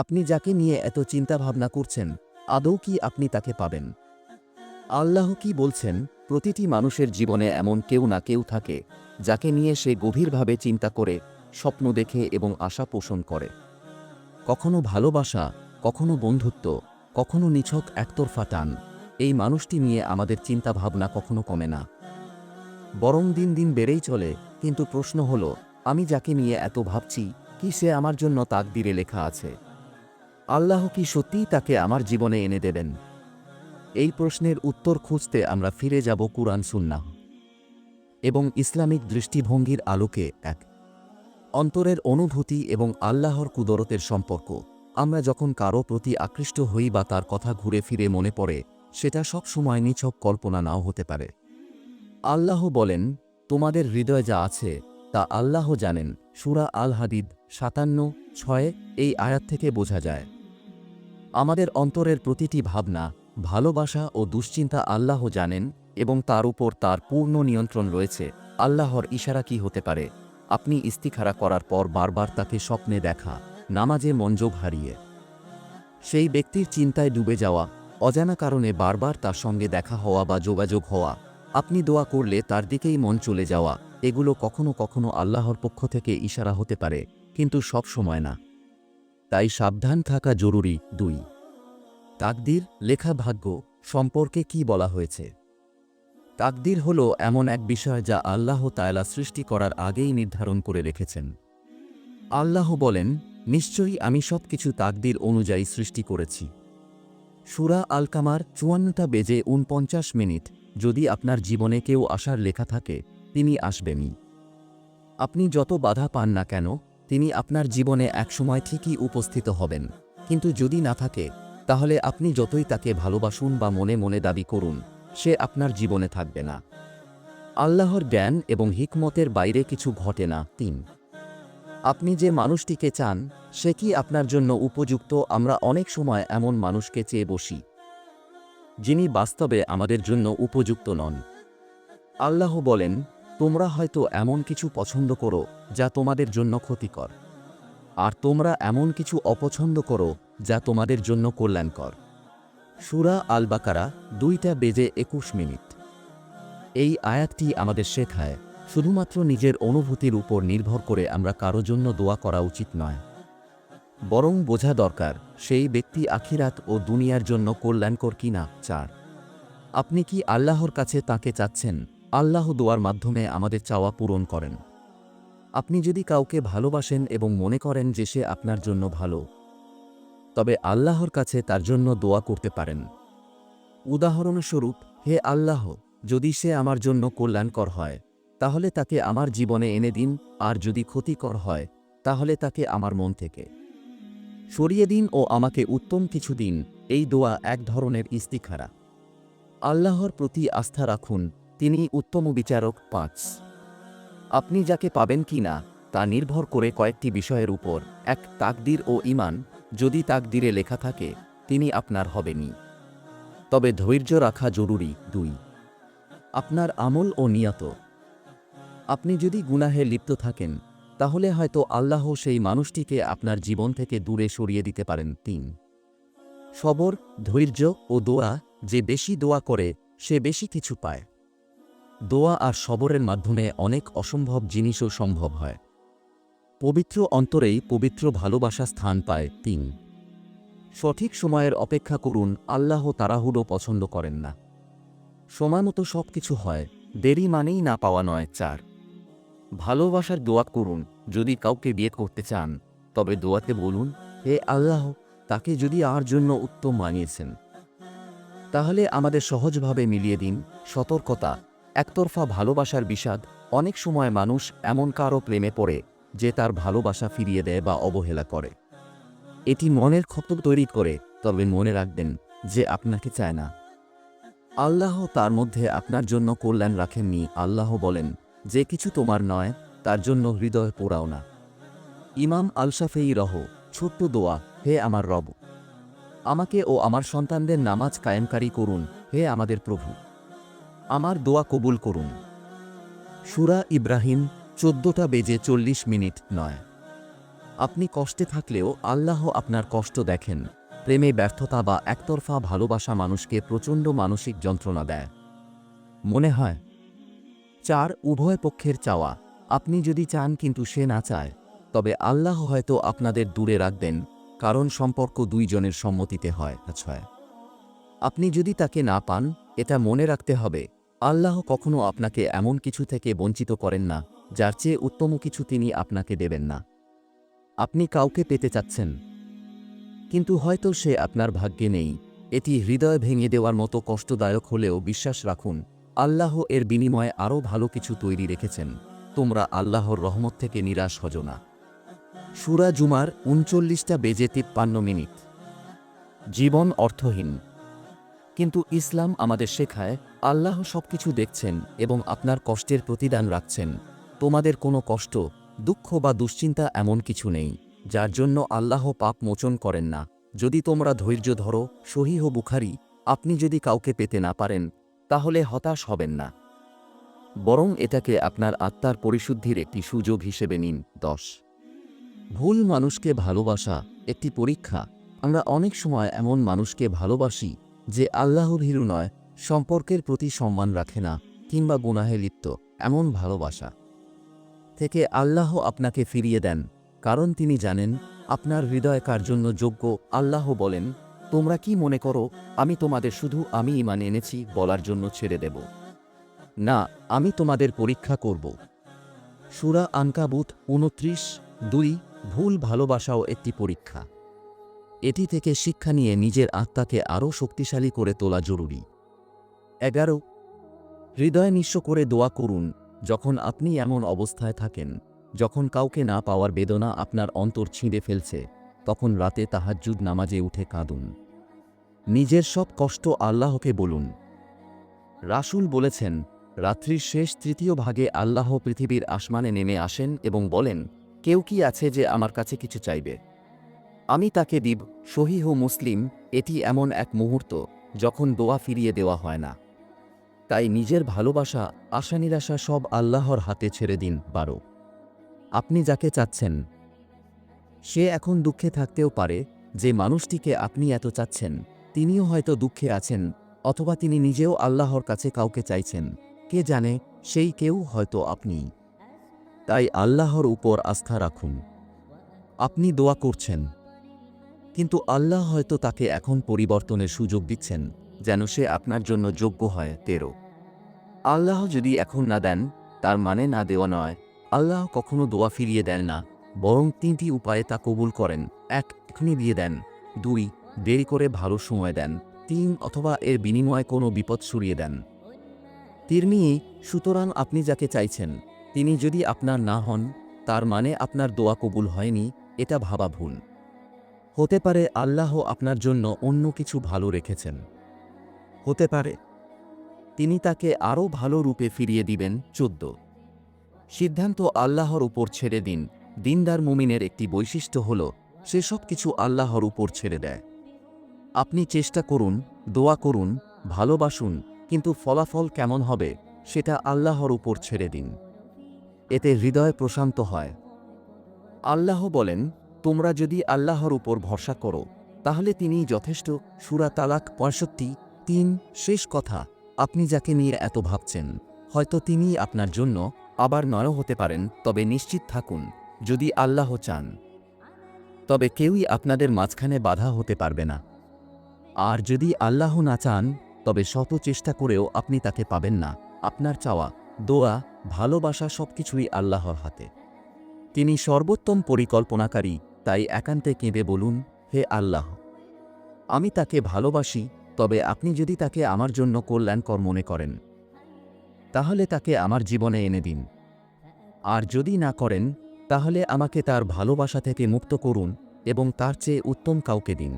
আপনি যাকে নিয়ে এত চিন্তা ভাবনা করছেন, আদৌ কি আপনি তাকে পাবেন? আল্লাহ কি বলছেন, প্রতিটি মানুষের জীবনে এমন কেউ না কেউ থাকে, যাকে নিয়ে সে গভীরভাবে চিন্তা করে, স্বপ্ন দেখে এবং আশা পোষণ করে। কখনো ভালোবাসা, কখনো বন্ধুত্ব, কখনো নিছক একতরফা টান, এই মানুষটি নিয়ে আমাদের চিন্তা ভাবনা কখনো কমে না। বরং দিন দিন বেড়েই চলে, কিন্তু প্রশ্ন হল, আমি যাকে নিয়ে এত ভাবছি, কি সে আমার জন্য তাকদিরে লেখা আছে? আল্লাহ কি সত্যিই তাকে আমার জীবনে এনে দেবেন? এই প্রশ্নের উত্তর খুঁজতে আমরা ফিরে যাব কুরআন সুন্নাহ। এবং ইসলামিক দৃষ্টিভঙ্গির আলোকে এক অন্তরের অনুভূতি এবং আল্লাহর কুদরতের সম্পর্ক। আমরা যখন কারও প্রতি আকৃষ্ট হই বা তার কথা ঘুরে ফিরে মনে পড়ে, সেটা সব সময় নিছক কল্পনা নাও হতে পারে। আল্লাহ বলেন, তোমাদের হৃদয় যা আছে, তা আল্লাহ জানেন। সুরা আল হাদিদ সাতান্ন, ছয়, এই আয়াত থেকে বোঝা যায়। আমাদের অন্তরের প্রতিটি ভাবনা, ভালোবাসা ও দুশ্চিন্তা আল্লাহ জানেন এবং তার উপর তার পূর্ণ নিয়ন্ত্রণ রয়েছে। আল্লাহর ইশারা কি হতে পারে? আপনি ইস্তিখারা করার পর বারবার তাকে স্বপ্নে দেখা, নামাজে মঞ্জোগ হারিয়ে। সেই ব্যক্তির চিন্তায় ডুবে যাওয়া, অজানা কারণে বারবার তার সঙ্গে দেখা হওয়া বা যোগাযোগ হওয়া, আপনি দোয়া করলে তার দিকেই মন চলে যাওয়া, এগুলো কখনো কখনো আল্লাহর পক্ষ থেকে ইশারা হতে পারে, কিন্তু সব সময় না। তাই সাবধান থাকা জরুরি। দুই, তাকদির লেখা ভাগ্য সম্পর্কে কি বলা হয়েছে? তাকদির হল এমন এক বিষয় যা আল্লাহ তায়লা সৃষ্টি করার আগেই নির্ধারণ করে রেখেছেন। আল্লাহ বলেন, নিশ্চয়ই আমি সব কিছু তাকদির অনুযায়ী সৃষ্টি করেছি। সুরা আল কামার চুয়ান্নটা বেজে উনপঞ্চাশ মিনিট। যদি আপনার জীবনে কেউ আসার লেখা থাকে, তিনি আসবেনই। আপনি যত বাধা পান না কেন তিনি আপনার জীবনে একসময় ঠিকই উপস্থিত হবেন। কিন্তু যদি না থাকে, তাহলে আপনি যতই তাকে ভালোবাসুন বা মনে মনে দাবি করুন, সে আপনার জীবনে থাকবে না। আল্লাহর জ্ঞান এবং হিকমতের বাইরে কিছু ঘটে না। তিন, আপনি যে মানুষটিকে চান, সে কি আপনার জন্য উপযুক্ত? আমরা অনেক সময় এমন মানুষকে চেয়ে বসি, যিনি বাস্তবে আমাদের জন্য উপযুক্ত নন। আল্লাহ বলেন তোমরা হয়তো এমন কিছু পছন্দ করো যা তোমাদের জন্য ক্ষতিকর। আর তোমরা এমন কিছু অপছন্দ করো যা তোমাদের জন্য কল্যাণকর। সুরা আল বাকারা দুইটা বেজে একুশ মিনিট। এই আয়াতটি আমাদের শেখায়, শুধুমাত্র নিজের অনুভূতির উপর নির্ভর করে আমরা কারও জন্য দোয়া করা উচিত নয়। বরং বোঝা দরকার, সেই ব্যক্তি আখিরাত ও দুনিয়ার জন্য কল্যাণকর কিনা, চার। আপনি কি আল্লাহর কাছে তাকে চাচ্ছেন? আল্লাহ দোয়ার মাধ্যমে আমাদের চাওয়া পূরণ করেন। আপনি যদি কাউকে ভালোবাসেন এবং মনে করেন যে সে আপনার জন্য ভালো, তবে আল্লাহর কাছে তার জন্য দোয়া করতে পারেন। উদাহরণস্বরূপ, হে আল্লাহ, যদি সে আমার জন্য কল্যাণকর হয়, তাহলে তাকে আমার জীবনে এনে দিন, আর যদি ক্ষতিকর হয়, তাহলে তাকে আমার মন থেকে সরিয়ে দিন ও আমাকে উত্তম কিছু দিন। এই দোয়া এক ধরনের ইস্তিখারা। আল্লাহর প্রতি আস্থা রাখুন তিনি উত্তম বিচারক পাঁচ। আপনি যাকে পাবেন কি না, তা নির্ভর করে কয়েকটি বিষয়ের উপর। এক, তাকদির ও ইমান যদি তাকদিরে লেখা থাকে, তিনি আপনার হবেনি তবে ধৈর্য রাখা জরুরি। দুই, আপনার আমল ও নিয়ত। আপনি যদি গুনাহে লিপ্ত থাকেন, তাহলে হয়তো আল্লাহ সেই মানুষটিকে আপনার জীবন থেকে দূরে সরিয়ে দিতে পারেন। তিন, সবর, ধৈর্য ও দোয়া, যে বেশি দোয়া করে, সে বেশি কিছু পায়। দোয়া আর সবরের মাধ্যমে অনেক অসম্ভব জিনিসও সম্ভব হয়। পবিত্র অন্তরেই পবিত্র ভালোবাসা স্থান পায় তিন। সঠিক সময়ের অপেক্ষা করুন, আল্লাহ তাড়াহুড়ো পছন্দ করেন না। সময়মতো সব কিছু হয়, দেরি মানেই না পাওয়া নয়, চার। ভালোবাসার দোয়া করুন, যদি কাউকে বিয়ে করতে চান, তবে দোয়াতে বলুন, হে আল্লাহ, তাকে যদি আর জন্য উত্তম মানিয়েছেন। তাহলে আমাদের সহজভাবে মিলিয়ে দিন সতর্কতা একতরফা ভালোবাসার বিষাদ, অনেক সময় মানুষ এমন কারও প্রেমে পড়ে যে তার ভালোবাসা ফিরিয়ে দেয় বা অবহেলা করে। এটি মনের ক্ষত তৈরি করে, তবে মনে রাখবেন যে আপনাকে চায় না। আল্লাহ তার মধ্যে আপনার জন্য কল্যাণ রাখেননি। আল্লাহ বলেন, যে কিছু তোমার নয়, তার জন্য হৃদয় পোড়াও না। ইমাম আলশাফেই রহ, ছোট্ট দোয়া, হে আমার রব। আমাকে ও আমার সন্তানদের নামাজ কায়েমকারী করুন, হে আমাদের প্রভু। আমার দোয়া কবুল করুন। সুরা ইব্রাহিম চোদ্দটা বেজে চল্লিশ মিনিট নয়। আপনি কষ্টে থাকলেও আল্লাহ আপনার কষ্ট দেখেন। প্রেমে ব্যর্থতা বা একতরফা ভালোবাসা মানুষকে প্রচণ্ড মানসিক যন্ত্রণা দেয়। মনে হয়, চার উভয় পক্ষের চাওয়া। আপনি যদি চান কিন্তু সে না চায়, তবে আল্লাহ হয়তো আপনাদের দূরে রাখবেন, কারণ সম্পর্ক দুইজনের সম্মতিতে হয় ছয়। আপনি যদি তাকে না পান, এটা মনে রাখতে হবে আল্লাহ কখনো আপনাকে এমন কিছু থেকে বঞ্চিত করেন না, যার চেয়ে উত্তম কিছু তিনি আপনাকে দেবেন না। আপনি কাউকে পেতে চাচ্ছেন। কিন্তু হয়তো সে আপনার ভাগ্যে নেই। এটি হৃদয় ভেঙে দেওয়ার মতো কষ্টদায়ক হলেও বিশ্বাস রাখুন, আল্লাহ এর বিনিময়ে আরও ভালো কিছু তৈরি রেখেছেন। তোমরা আল্লাহর রহমত থেকে নিরাশ হজ না। সুরা জুমার উনচল্লিশটা বেজে তিপ্পান্ন মিনিট। জীবন অর্থহীন। কিন্তু ইসলাম আমাদের শেখায়, আল্লাহ সবকিছু দেখছেন এবং আপনার কষ্টের প্রতিদান রাখছেন। তোমাদের কোনো কষ্ট, দুঃখ বা দুশ্চিন্তা এমন কিছু নেই, যার জন্য আল্লাহ পাপ মোচন করেন না। যদি তোমরা ধৈর্য ধরো সহিহ বুখারি, আপনি যদি কাউকে পেতে না পারেন, তাহলে হতাশ হবেন না। বরং এটাকে আপনার আত্মার পরিশুদ্ধির একটি সুযোগ হিসেবে নিন। দশ। ভুল মানুষকে ভালোবাসা একটি পরীক্ষা। আমরা অনেক সময় এমন মানুষকে ভালোবাসি যে আল্লাহ ভীরু নয় সম্পর্কের প্রতি সম্মান রাখে না কিংবা গুনাহে লিপ্ত, এমন ভালোবাসা। থেকে আল্লাহ আপনাকে ফিরিয়ে দেন, কারণ তিনি জানেন আপনার হৃদয় কার জন্য যোগ্য আল্লাহ বলেন, তোমরা কি মনে করো, আমি তোমাদের শুধু আমি ইমান এনেছি বলার জন্য ছেড়ে দেব। না, আমি তোমাদের পরীক্ষা করব। সুরা আনকাবুত উনত্রিশ দুই, ভুল ভালোবাসাও একটি পরীক্ষা। এটি থেকে শিক্ষা নিয়ে নিজের আত্মাকে আরও শক্তিশালী করে তোলা জরুরি। এগারো, হৃদয় নিঃস্ব করে দোয়া করুন যখন আপনি এমন অবস্থায় থাকেন, যখন কাউকে না পাওয়ার বেদনা আপনার অন্তর ছিঁড়ে ফেলছে, তখন রাতে তাহাজ্জুদ নামাজে উঠে কাঁদুন। নিজের সব কষ্ট আল্লাহকে বলুন। রাসুল বলেছেন, রাত্রির শেষ তৃতীয় ভাগে আল্লাহ পৃথিবীর আসমানে নেমে আসেন এবং বলেন, কেউ কি আছে যে আমার কাছে কিছু চাইবে? আমি তাকে দিব সহিহ মুসলিম, এটি এমন এক মুহূর্ত, যখন দোয়া ফিরিয়ে দেওয়া হয় না। তাই নিজের ভালোবাসা আশা নিরাশা সব আল্লাহর হাতে ছেড়ে দিন, বারো। আপনি যাকে চাচ্ছেন, সে এখন দুঃখে থাকতেও পারে, যে মানুষটিকে আপনি এত চাচ্ছেন, তিনিও হয়তো দুঃখে আছেন, অথবা তিনি নিজেও আল্লাহর কাছে কাউকে চাইছেন, কে জানে, সেই কেউ হয়তো আপনি। তাই আল্লাহর উপর আস্থা রাখুন। আপনি দোয়া করছেন। কিন্তু আল্লাহ হয়তো তাকে এখন পরিবর্তনের সুযোগ দিচ্ছেন, যেন সে আপনার জন্য যোগ্য হয় তেরো। আল্লাহ যদি এখন না দেন, তার মানে না দেওয়া নয়। আল্লাহ কখনো দোয়া ফিরিয়ে দেন না, বরং তিনটি উপায়ে তা কবুল করেন। এক এখনই দিয়ে দেন। দুই, দেরি করে ভালো সময় দেন। তিন, অথবা এর বিনিময়ে কোনো বিপদ সরিয়ে দেন। তিরমিই সুতরাং আপনি যাকে চাইছেন, তিনি যদি আপনার না হন, তার মানে আপনার দোয়া কবুল হয়নি, এটা ভাবা ভুল। হতে পারে আল্লাহ আপনার জন্য অন্য কিছু ভালো রেখেছেন। হতে পারে, তিনি তাকে আরও ভালো রূপে ফিরিয়ে দিবেন চোদ্দ। সিদ্ধান্ত আল্লাহর উপর ছেড়ে দিন। দিনদার মুমিনের একটি বৈশিষ্ট্য হল, সে সব কিছু আল্লাহর উপর ছেড়ে দেয়। আপনি চেষ্টা করুন, দোয়া করুন, ভালোবাসুন, কিন্তু ফলাফল কেমন হবে, সেটা আল্লাহর উপর ছেড়ে দিন। এতে হৃদয় প্রশান্ত হয়। আল্লাহ বলেন তোমরা যদি আল্লাহর উপর ভরসা করো, তাহলে তিনিই যথেষ্ট। সুরা তালাক পঁয়ষট্টি, তিন, শেষ কথা। আপনি যাকে নিয়ে এত ভাবছেন, হয়তো তিনিই আপনার জন্য আবার নয় হতে পারেন, তবে নিশ্চিত থাকুন, যদি আল্লাহ চান, তবে কেউই আপনাদের মাঝখানে বাধা হতে পারবে না। আর যদি আল্লাহ না চান, তবে শত চেষ্টা করেও আপনি তাকে পাবেন না। আপনার চাওয়া, দোয়া, ভালোবাসা সবকিছুই আল্লাহর হাতে। তিনি সর্বোত্তম পরিকল্পনাকারী, তাই একান্তে কেঁদে বলুন, হে আল্লাহ! আমি তাকে ভালোবাসি, তবে আপনি যদি তাকে আমার জন্য কল্যাণকর মনে করেন, তাহলে তাকে আমার জীবনে এনে দিন। আর যদি না করেন, তাহলে আমাকে তার ভালোবাসা থেকে মুক্ত করুন এবং তার চেয়ে উত্তম কাউকে দিন।